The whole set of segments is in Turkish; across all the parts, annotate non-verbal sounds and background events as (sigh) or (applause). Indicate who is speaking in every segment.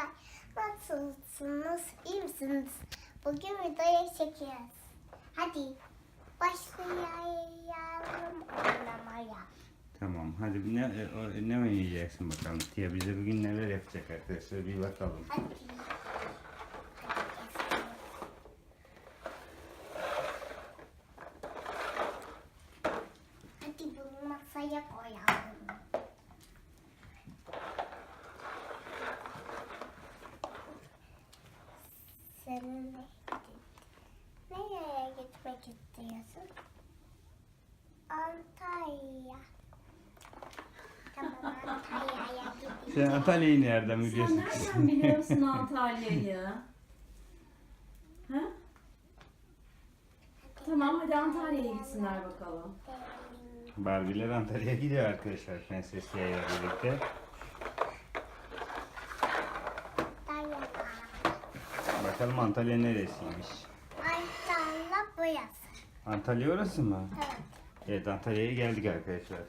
Speaker 1: Merhabalar. Nasılsınız? İyi misiniz? Bugün videoya çekiyoruz. Hadi başlayalım oynamaya.
Speaker 2: Tamam hadi ne, e, ne oynayacaksın bakalım. Tia bize bugün neler yapacak arkadaşlar bir bakalım.
Speaker 1: Hadi bunu masaya koyalım. Senin de Nereye gitmek istiyorsun? Antalya. Tamam Antalya'ya gidiyoruz.
Speaker 2: Sen Antalya'yı nereden
Speaker 3: Sen
Speaker 2: biliyorsun?
Speaker 3: nereden biliyorsun Antalya'yı? Ha? Tamam hadi Antalya'ya gitsinler bakalım.
Speaker 2: Barbie'ler Antalya'ya gidiyor arkadaşlar Prenses ile birlikte.
Speaker 1: Antalya.
Speaker 2: Bakalım Antalya neresiymiş?
Speaker 1: Antalya burası.
Speaker 2: Antalya orası mı?
Speaker 1: Evet.
Speaker 2: Evet Antalya'ya geldik arkadaşlar.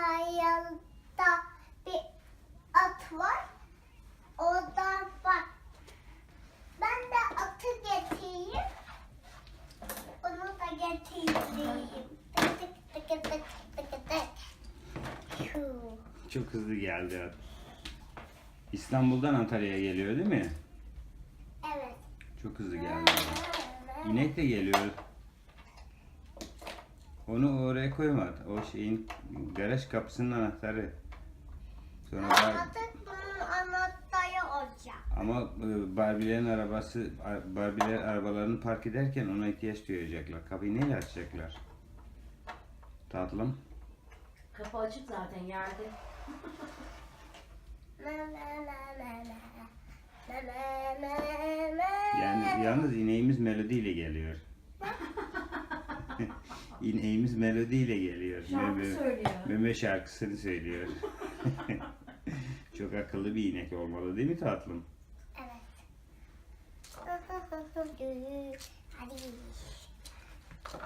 Speaker 1: Antalya'da bir at var. Oradan bak. Ben de atı getireyim. Onu da getireyim. Tık tık tık tık tık tık.
Speaker 2: Çok hızlı geldi at. İstanbul'dan Antalya'ya geliyor değil mi?
Speaker 1: Evet.
Speaker 2: Çok hızlı geldi. İnek de geliyor. Onu oraya koyma. O şeyin garaj kapısının anahtarı. Sonra Bar-
Speaker 1: bunun anahtarı olacak.
Speaker 2: ama e, Barbie'lerin arabası Barbie'ler arabalarını park ederken ona ihtiyaç duyacaklar. Kapıyı neyle açacaklar? Tatlım.
Speaker 3: Kapı açık zaten yerde. (laughs)
Speaker 2: Yani yalnız ineğimiz melodiyle geliyor. (laughs) İneğimiz melodiyle geliyor.
Speaker 3: Şarkı
Speaker 2: Meme-
Speaker 3: söylüyor.
Speaker 2: Meme şarkısını söylüyor. (laughs) Çok akıllı bir inek olmalı değil mi tatlım?
Speaker 1: Evet. Hadi. (laughs)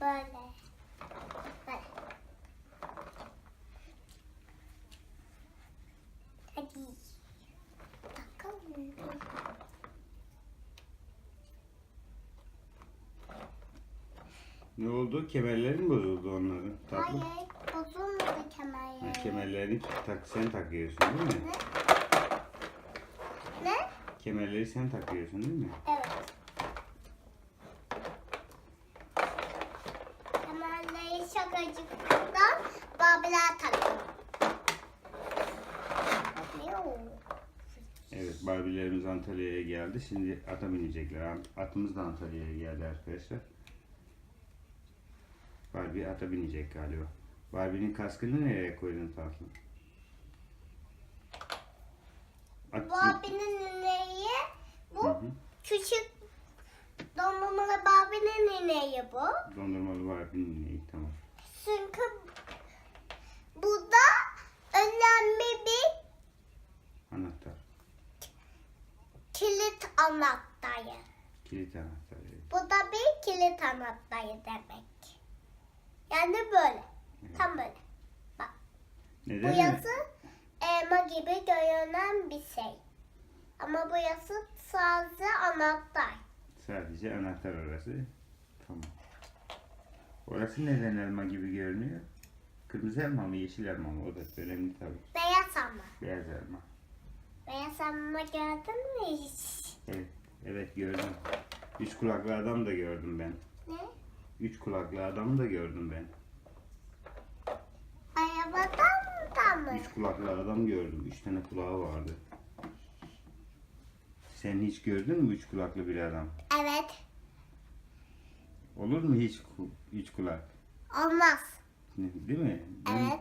Speaker 1: Böyle. Hadi. Bakalım.
Speaker 2: Ne oldu? Kemerlerin bozuldu onların. Tatlım.
Speaker 1: Hayır, bozulmadı
Speaker 2: Ha,
Speaker 1: kemerleri.
Speaker 2: kemerlerini tak, sen takıyorsun değil mi?
Speaker 1: Ne?
Speaker 2: Kemerleri sen takıyorsun değil mi?
Speaker 1: Evet. Kemerleri şakacıktan babiler takıyor.
Speaker 2: Evet, Barbie'lerimiz Antalya'ya geldi. Şimdi ata binecekler. At- Atımız da Antalya'ya geldi arkadaşlar. Barbie ata binecek galiba. Barbie'nin kaskını nereye koydun tatlım? At,
Speaker 1: Bu abinin ineği,
Speaker 2: Hı
Speaker 1: bu
Speaker 2: hı.
Speaker 1: küçük dondurmalı babinin ineği bu.
Speaker 2: Dondurmalı Barbie'nin ineği tamam.
Speaker 1: Çünkü bu da önemli bir
Speaker 2: Anahtar.
Speaker 1: kilit anahtarı.
Speaker 2: Kilit anahtarı.
Speaker 1: Bu da bir kilit anahtarı demek. Yani böyle. Tam böyle. Bak.
Speaker 2: Neden?
Speaker 1: Bu yazı elma gibi görünen bir şey. Ama bu yazı sadece anahtar.
Speaker 2: Sadece anahtar orası. Tamam. Orası neden elma gibi görünüyor? Kırmızı elma mı, yeşil elma mı? O da önemli tabii.
Speaker 1: Beyaz ama.
Speaker 2: Beyaz elma.
Speaker 1: Beyaz elma gördün mü hiç?
Speaker 2: Evet, evet gördüm. Üç kulaklı adam da gördüm ben.
Speaker 1: Ne?
Speaker 2: Üç kulaklı adamı da gördüm ben.
Speaker 1: Arabadan da mı?
Speaker 2: Üç kulaklı adam gördüm. Üç tane kulağı vardı. Sen hiç gördün mü üç kulaklı bir adam?
Speaker 1: Evet.
Speaker 2: Olur mu hiç üç kulak?
Speaker 1: Olmaz.
Speaker 2: Değil mi?
Speaker 1: Evet.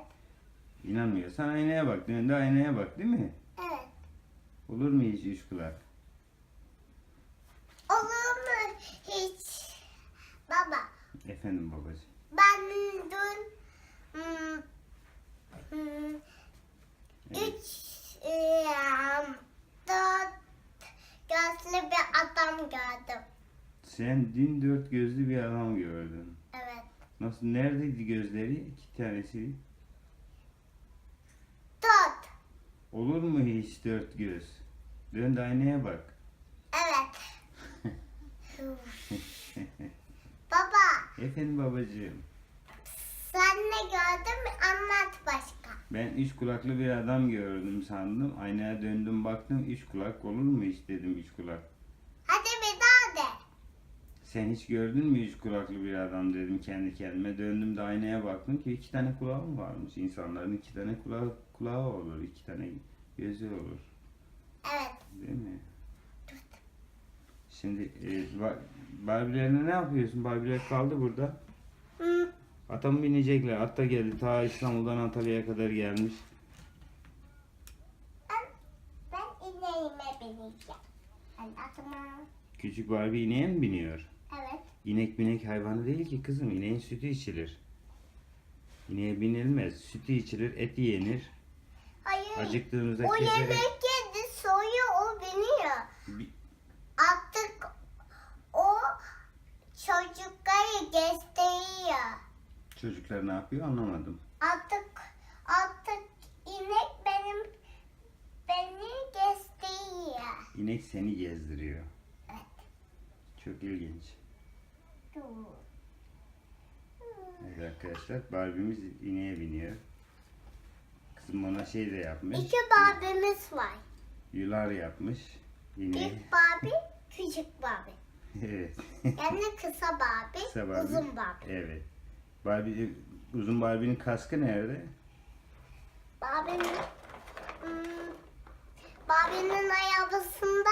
Speaker 2: İnanmıyorsan aynaya bak. Dön de aynaya bak değil mi?
Speaker 1: Evet.
Speaker 2: Olur mu hiç üç kulak?
Speaker 1: Olur mu hiç? Baba
Speaker 2: Efendim babacığım.
Speaker 1: ben dün hmm, hmm,
Speaker 2: Evet.
Speaker 1: üç e, dört gözlü bir adam gördüm.
Speaker 2: Sen dün dört gözlü bir adam gördün.
Speaker 1: Evet.
Speaker 2: Nasıl? Neredeydi gözleri? İki tanesi.
Speaker 1: Dört.
Speaker 2: Olur mu hiç dört göz? Dön de aynaya bak.
Speaker 1: Evet. (laughs)
Speaker 2: Efendim babacığım.
Speaker 1: sen ne gördün mü? Anlat başka.
Speaker 2: Ben üç kulaklı bir adam gördüm sandım. Aynaya döndüm baktım. Üç kulak olur mu hiç dedim üç kulak.
Speaker 1: Hadi bir daha de.
Speaker 2: Sen hiç gördün mü üç kulaklı bir adam dedim kendi kendime. Döndüm de aynaya baktım ki iki tane kulağı mı varmış? İnsanların iki tane kulağı, kulağı olur. iki tane gözü olur.
Speaker 1: Evet.
Speaker 2: Değil mi? Şimdi e, ba- Barbie'lerine ne yapıyorsun? Barbie'ler kaldı burada.
Speaker 1: Hı,
Speaker 2: Ata mı binecekler? At da geldi. Ta İstanbul'dan Antalya'ya kadar gelmiş.
Speaker 1: ben, ben ineğime bineceğim. Anlatma.
Speaker 2: Küçük Barbie ineğe mi biniyor?
Speaker 1: Evet.
Speaker 2: İnek binek hayvanı değil ki kızım. İneğin sütü içilir. İneğe binilmez. Sütü içilir, eti yenir.
Speaker 1: Hayır.
Speaker 2: Acıktığınızda keserek...
Speaker 1: yemek yedi soyu o biniyor.
Speaker 2: Bi-
Speaker 1: Artık o çocukları gösteriyor.
Speaker 2: Çocuklar ne yapıyor anlamadım.
Speaker 1: Artık artık inek benim beni gösteriyor.
Speaker 2: İnek seni gezdiriyor.
Speaker 1: Evet.
Speaker 2: Çok ilginç.
Speaker 1: Dur.
Speaker 2: Evet arkadaşlar Barbie'miz ineğe biniyor. Kızım ona şey de yapmış.
Speaker 1: İki Barbie'miz var.
Speaker 2: Yular yapmış. İneğe.
Speaker 1: Büyük Barbie, küçük Barbie. (laughs)
Speaker 2: Evet.
Speaker 1: Yani kısa Barbie,
Speaker 2: Kısa Barbie.
Speaker 1: uzun Barbie.
Speaker 2: Evet. Barbie, uzun Barbie'nin kaskı nerede?
Speaker 1: Barbie'nin hmm, Barbie'nin arabasında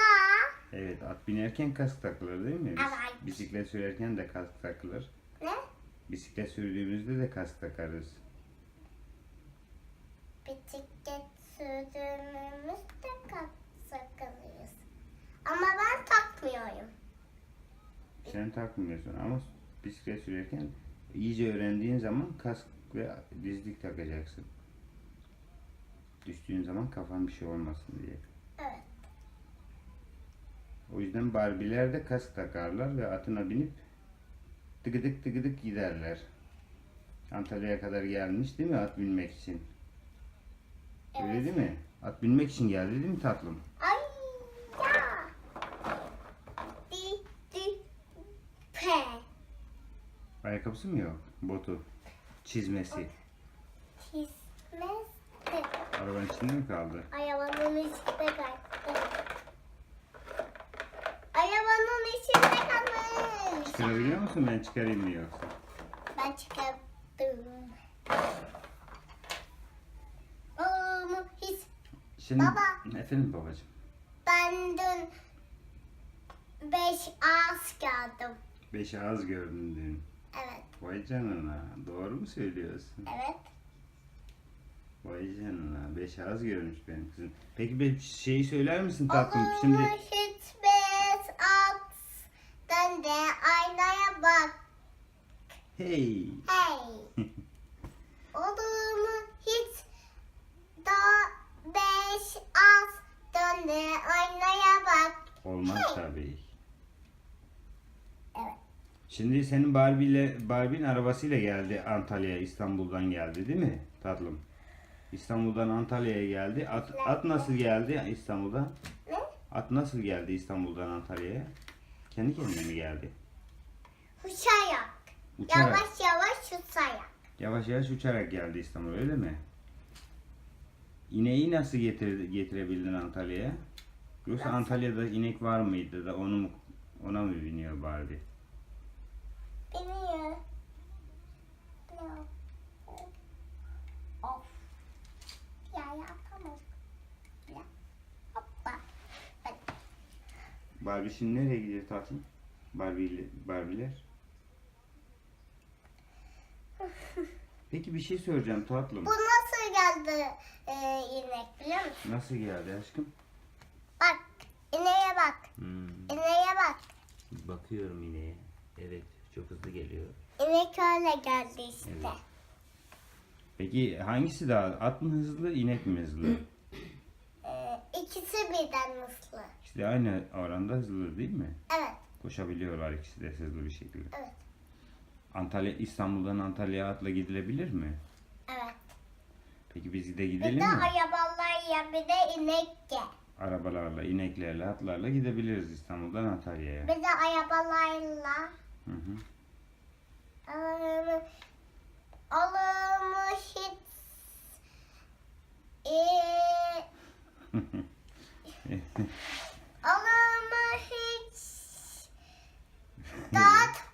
Speaker 2: Evet at binerken kask takılır değil mi? Biz-
Speaker 1: Evet.
Speaker 2: Bisiklet sürerken de kask takılır.
Speaker 1: ne?
Speaker 2: Bisiklet sürdüğümüzde de kask takarız.
Speaker 1: Bisiklet sürdüğümüzde sakınıyoruz. Ama ben takmıyorum.
Speaker 2: Sen takmıyorsun ama bisiklet sürerken iyice öğrendiğin zaman kask ve dizlik takacaksın. Düştüğün zaman kafan bir şey olmasın diye.
Speaker 1: Evet.
Speaker 2: O yüzden Barbie'ler de kask takarlar ve atına binip tıkıdık tıkıdık giderler. Antalya'ya kadar gelmiş değil mi at binmek için? Öyle
Speaker 1: Evet.
Speaker 2: değil mi? At binmek için geldi değil mi tatlım? Ayakkabısı mı yok? Botu, çizmesi.
Speaker 1: Çizmez de.
Speaker 2: Arabanın içinde mi kaldı?
Speaker 1: Arabanın içinde kaldı. Arabanın içinde kalmış.
Speaker 2: Çıkarabiliyor musun ben çıkarayım mı yoksa?
Speaker 1: Ben çıkarttım. Oğlum hiç
Speaker 2: Şimdi,
Speaker 1: Baba.
Speaker 2: Efendim babacığım.
Speaker 1: ben dün beş ağız gördüm.
Speaker 2: Beş ağız gördün dün. Vay canına. Doğru mu söylüyorsun?
Speaker 1: evet.
Speaker 2: Vay canına. Beş ağız görmüş benim kızım. Peki bir şeyi söyler misin tatlım?
Speaker 1: Oğlum
Speaker 2: Şimdi
Speaker 1: hiç beş ağız döndü aynaya bak.
Speaker 2: hey.
Speaker 1: Hey. (laughs) Oğlum hiç daha beş ağız döndü aynaya bak.
Speaker 2: Olmaz tabii. Şimdi senin Barbie ile Barbie'nin arabasıyla geldi Antalya'ya İstanbul'dan geldi değil mi tatlım? İstanbul'dan Antalya'ya geldi. At, at nasıl geldi İstanbul'dan? At nasıl geldi İstanbul'dan Antalya'ya? Kendi kendine mi geldi?
Speaker 1: Uçarak.
Speaker 2: Uçarak.
Speaker 1: Yavaş yavaş uçarak.
Speaker 2: Yavaş yavaş uçarak geldi İstanbul'a öyle mi? İneği nasıl getir, getirebildin Antalya'ya? Yoksa? Antalya'da inek var mıydı da onu mu- ona mı biniyor Barbie?
Speaker 1: Biniyor. Biniyor. Of. Ya yapamadım. Ya. Hoppa. Ben
Speaker 2: Barbie şimdi nereye gidiyor tatlım? Barbie Barbie'ler. (laughs) Peki bir şey soracağım tatlım.
Speaker 1: Bu nasıl geldi e, inek biliyor musun?
Speaker 2: Nasıl geldi aşkım?
Speaker 1: Bak. ineğe bak.
Speaker 2: Hmm,
Speaker 1: İneğe bak.
Speaker 2: bakıyorum ineğe. Evet, çok hızlı geliyor.
Speaker 1: İnek öyle geldi işte.
Speaker 2: Evet. Peki hangisi daha? At mı hızlı, inek mi hızlı?
Speaker 1: E, ikisi birden hızlı.
Speaker 2: İşte aynı oranda hızlı değil mi?
Speaker 1: Evet.
Speaker 2: Koşabiliyorlar ikisi de hızlı bir şekilde.
Speaker 1: Evet.
Speaker 2: Antalya İstanbul'dan Antalya'ya atla gidilebilir mi?
Speaker 1: Evet.
Speaker 2: Peki biz de
Speaker 1: Bir
Speaker 2: gidelim
Speaker 1: de
Speaker 2: mi?
Speaker 1: arabalar ya bir de inek ya.
Speaker 2: Arabalarla, ineklerle, atlarla gidebiliriz İstanbul'dan Antalya'ya.
Speaker 1: Bir de arabalarla
Speaker 2: Hı hı.
Speaker 1: alım, alımı hiç eee, alımı hiç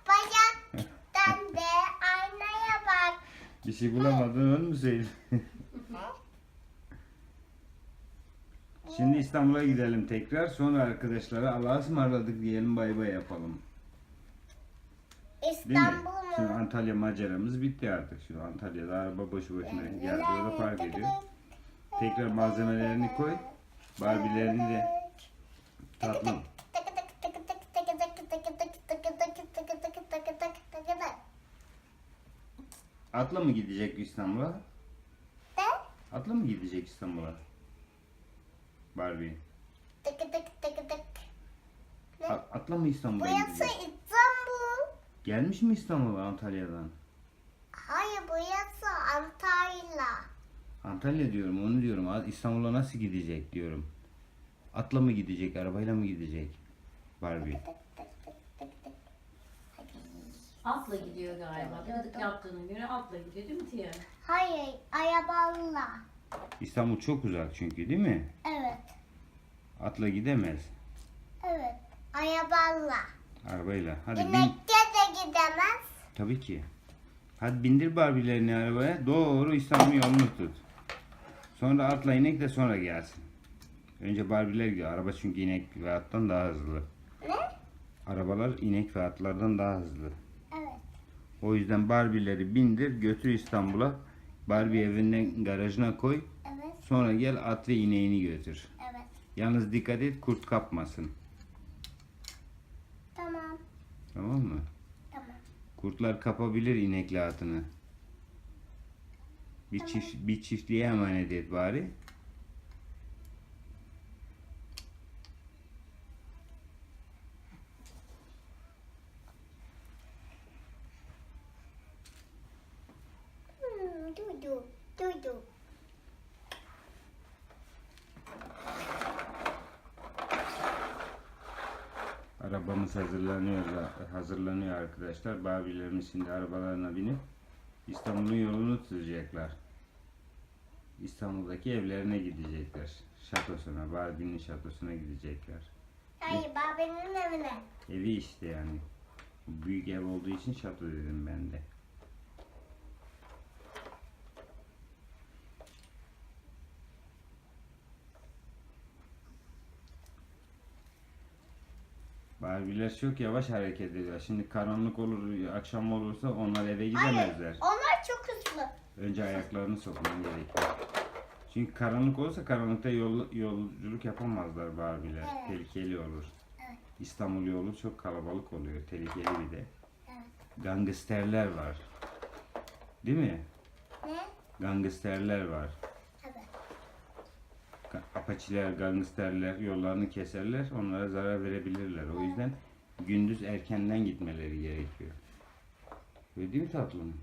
Speaker 1: bayaktan de aynaya bak.
Speaker 2: Bir şey bulamadın onu mu söyledin? Şimdi İstanbul'a gidelim tekrar. Sonra arkadaşlara Allah'a ısmarladık diyelim bay bay yapalım. Değil mi?
Speaker 1: İstanbul
Speaker 2: Şimdi
Speaker 1: mu?
Speaker 2: Antalya maceramız bitti artık. Şu Antalya'da araba boşu boşuna geldi orada park ediyor. Tekrar malzemelerini koy. Barbie'lerini de tatlım. Atla mı gidecek İstanbul'a? Atla mı gidecek İstanbul'a? Barbie. A- Atla mı İstanbul'a
Speaker 1: Burası
Speaker 2: gidecek? Gelmiş mi İstanbul'a Antalya'dan?
Speaker 1: Hayır burası Antalya.
Speaker 2: Antalya diyorum onu diyorum. İstanbul'a nasıl gidecek diyorum. Atla mı gidecek, arabayla mı gidecek? Barbie.
Speaker 3: Atla gidiyor galiba. Dıgıdık yaptığına göre atla gidiyor değil mi Tia?
Speaker 1: Hayır arabayla.
Speaker 2: İstanbul çok uzak çünkü değil mi?
Speaker 1: Evet.
Speaker 2: Atla gidemez.
Speaker 1: Evet. Arabayla.
Speaker 2: Arabayla. Hadi bin.
Speaker 1: Gidemez.
Speaker 2: Tabii ki. Hadi bindir Barbie'lerini arabaya. Doğru İstanbul yolunu tut. Sonra atla inek de sonra gelsin. Önce Barbie'ler gidiyor. Araba çünkü inek ve attan daha hızlı.
Speaker 1: Ne?
Speaker 2: Arabalar inek ve atlardan daha hızlı.
Speaker 1: Evet.
Speaker 2: O yüzden Barbie'leri bindir götür İstanbul'a. Barbie evinden garajına koy.
Speaker 1: Evet.
Speaker 2: Sonra gel at ve ineğini götür.
Speaker 1: Evet.
Speaker 2: Yalnız dikkat et kurt kapmasın.
Speaker 1: Tamam.
Speaker 2: Tamam mı? Kurtlar kapabilir inekle atını. Bir çift bir çiftliğe emanet et bari. Arkadaşlar. Barbie'lerimiz şimdi arabalarına binip İstanbul'un yolunu tutacaklar. İstanbul'daki evlerine gidecekler. Şatosuna, Barbie'nin şatosuna gidecekler.
Speaker 1: Hayır babanın evine.
Speaker 2: Evi işte yani. Büyük ev olduğu için şato dedim ben de. Barbie'ler çok yavaş hareket ediyor. Şimdi karanlık olur, akşam olursa onlar eve
Speaker 1: Hayır.
Speaker 2: gidemezler.
Speaker 1: Onlar çok hızlı.
Speaker 2: Önce ayaklarını sokman gerekiyor. Çünkü karanlık olursa karanlıkta yol, yolculuk yapamazlar Barbie'ler.
Speaker 1: Evet.
Speaker 2: Tehlikeli olur.
Speaker 1: Evet.
Speaker 2: İstanbul yolu çok kalabalık oluyor. Tehlikeli bir de.
Speaker 1: Evet.
Speaker 2: Gangsterler var. Değil mi?
Speaker 1: Ne?
Speaker 2: Gangsterler var. Apaçiler, gangsterler yollarını keserler. Onlara zarar verebilirler. O yüzden gündüz erkenden gitmeleri gerekiyor. Öyle değil mi tatlım?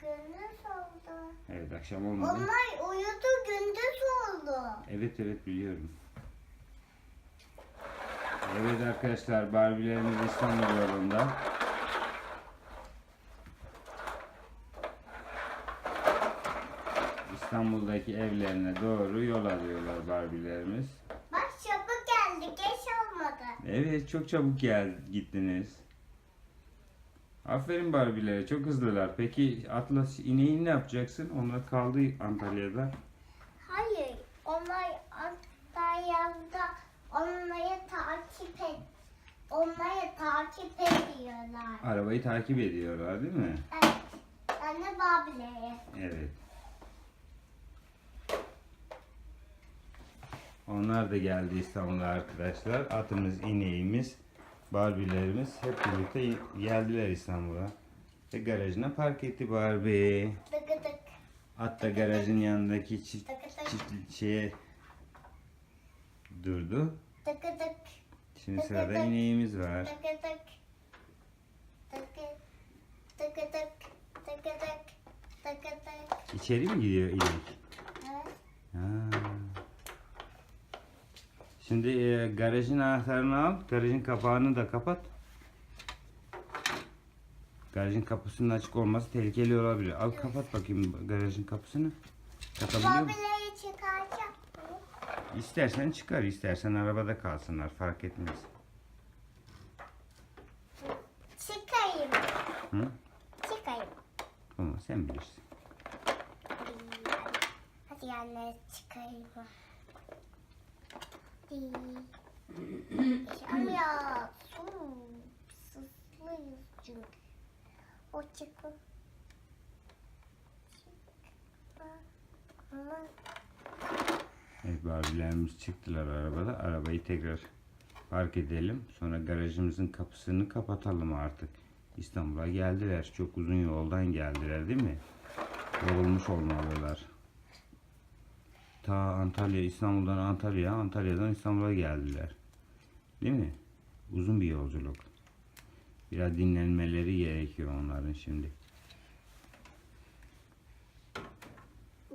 Speaker 1: Gündüz oldu.
Speaker 2: Evet akşam olmadı.
Speaker 1: Onlar uyudu gündüz oldu.
Speaker 2: Evet evet biliyorum. Evet arkadaşlar Barbie'lerimiz İstanbul yolunda. İstanbul'daki evlerine doğru yol alıyorlar Barbie'lerimiz.
Speaker 1: Bak çabuk geldi geç olmadı.
Speaker 2: Evet çok çabuk gel gittiniz. Aferin Barbie'lere çok hızlılar. Peki Atlas ineğini ne yapacaksın? Onlar kaldı Antalya'da.
Speaker 1: Hayır onlar Antalya'da onları takip et. Onları takip ediyorlar.
Speaker 2: Arabayı takip ediyorlar değil mi?
Speaker 1: Evet. Ben de.
Speaker 2: Evet. Onlar da geldi İstanbul'a arkadaşlar. Atımız, ineğimiz, Barbie'lerimiz hep birlikte geldiler İstanbul'a. Ve garajına park etti Barbie. At da garajın yanındaki çift, çift şeye durdu. Şimdi sırada ineğimiz var. İçeri mi gidiyor inek?
Speaker 1: Evet.
Speaker 2: Ha. Şimdi e, garajın anahtarını al. Garajın kapağını da kapat. Garajın kapısının açık olması tehlikeli olabilir. Al kapat bakayım garajın kapısını. Kapatabiliyor musun?
Speaker 1: Babileri çıkaracak mı?
Speaker 2: İstersen çıkar, istersen arabada kalsınlar. Fark etmez.
Speaker 1: Çıkayım.
Speaker 2: Hı?
Speaker 1: Çıkayım.
Speaker 2: Tamam sen bilirsin.
Speaker 1: Hadi anne çıkayım. Hadi. Yaşamıyor. Su. Sızlıyız çünkü. O çıkın. Ama
Speaker 2: Evet Barbie'lerimiz çıktılar arabada. Arabayı tekrar park edelim. Sonra garajımızın kapısını kapatalım artık. İstanbul'a geldiler. Çok uzun yoldan geldiler değil mi? Yorulmuş olmalılar. Ta Antalya, İstanbul'dan Antalya, Antalya'dan İstanbul'a geldiler. Değil mi? Uzun bir yolculuk. Biraz dinlenmeleri gerekiyor onların şimdi.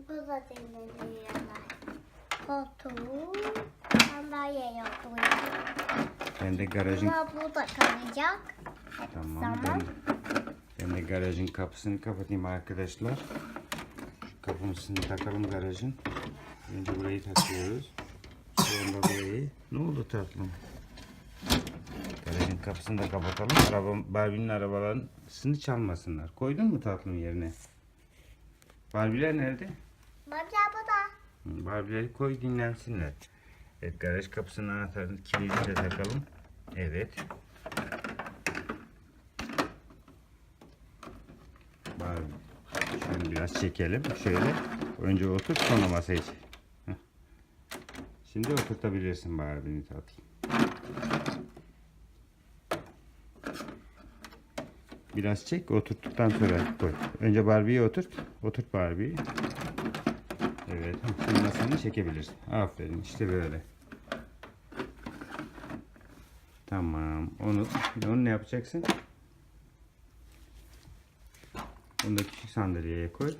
Speaker 1: bu da dinleniyorlar. Koltuğu.
Speaker 2: Ben de garajın
Speaker 1: Ama bu da kalacak.
Speaker 2: Tamam.
Speaker 1: zaman.
Speaker 2: Ben, ben de garajın kapısını kapatayım arkadaşlar. Şu kapımızını takalım garajın. Önce burayı takıyoruz. Sonra burayı. Ne oldu tatlım? Garajın kapısını da kapatalım. Araba, Barbie'nin arabalarını çalmasınlar. Koydun mu tatlım yerine? Barbie'ler nerede?
Speaker 1: Baba bu da.
Speaker 2: Hı, Barbie'leri koy dinlensinler. Evet garaj kapısının anahtarını kilidi de takalım. Evet. Barbie. Şöyle biraz çekelim. Şöyle. Önce otur sonra masaya çek. Şimdi oturtabilirsin Barbie'ni tatlım. Biraz çek oturttuktan sonra koy. Önce Barbie'yi oturt. Oturt Barbie'yi. Evet. Şimdi masanı çekebilirsin. Aferin. işte böyle. Tamam. Onu, onu ne yapacaksın? Onu da küçük sandalyeye koy.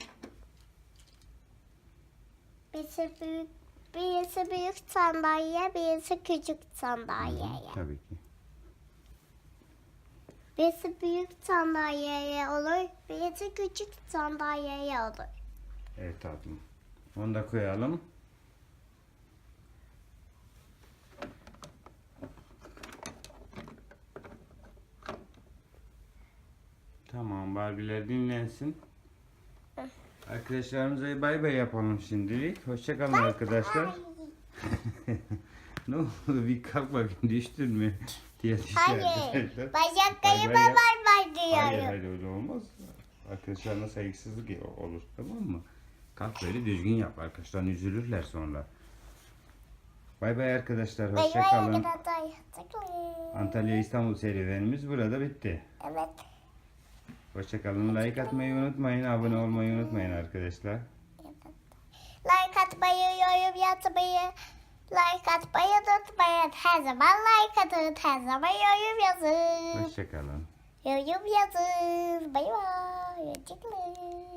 Speaker 1: Birisi büyük, birisi büyük sandalye, birisi küçük sandalye.
Speaker 2: Tabii ki.
Speaker 1: Birisi büyük sandalyeye olur, birisi küçük sandalyeye olur.
Speaker 2: Evet tatlım. Onu da koyalım. Tamam Barbie'ler dinlensin. Arkadaşlarımıza bay bay yapalım şimdilik. Hoşçakalın arkadaşlar. (laughs) Ne oldu bir kalk bakayım düştün mü? (laughs) diye düştü
Speaker 1: Hayır,
Speaker 2: arkadaşlar.
Speaker 1: bacaklarıma
Speaker 2: Bay bay yap.
Speaker 1: var var
Speaker 2: Hayır
Speaker 1: diyorum.
Speaker 2: hayır öyle olmaz. Arkadaşlarına saygısızlık olur tamam mı? Kalk böyle düzgün yap arkadaşlar üzülürler sonra. Bay bay arkadaşlar
Speaker 1: Bay bay
Speaker 2: hoşçakalın.
Speaker 1: arkadaşlar. Hoşçakalın.
Speaker 2: Antalya İstanbul serüvenimiz burada bitti.
Speaker 1: Evet.
Speaker 2: Hoşçakalın. Like atmayı unutmayın. Abone olmayı unutmayın arkadaşlar.
Speaker 1: Like atmayı, yorum yazmayı, like atmayı unutmayın. Her zaman like atın, her zaman yorum yazın.
Speaker 2: Hoşçakalın.
Speaker 1: Yorum yazın. Bay bay. Hoşçakalın.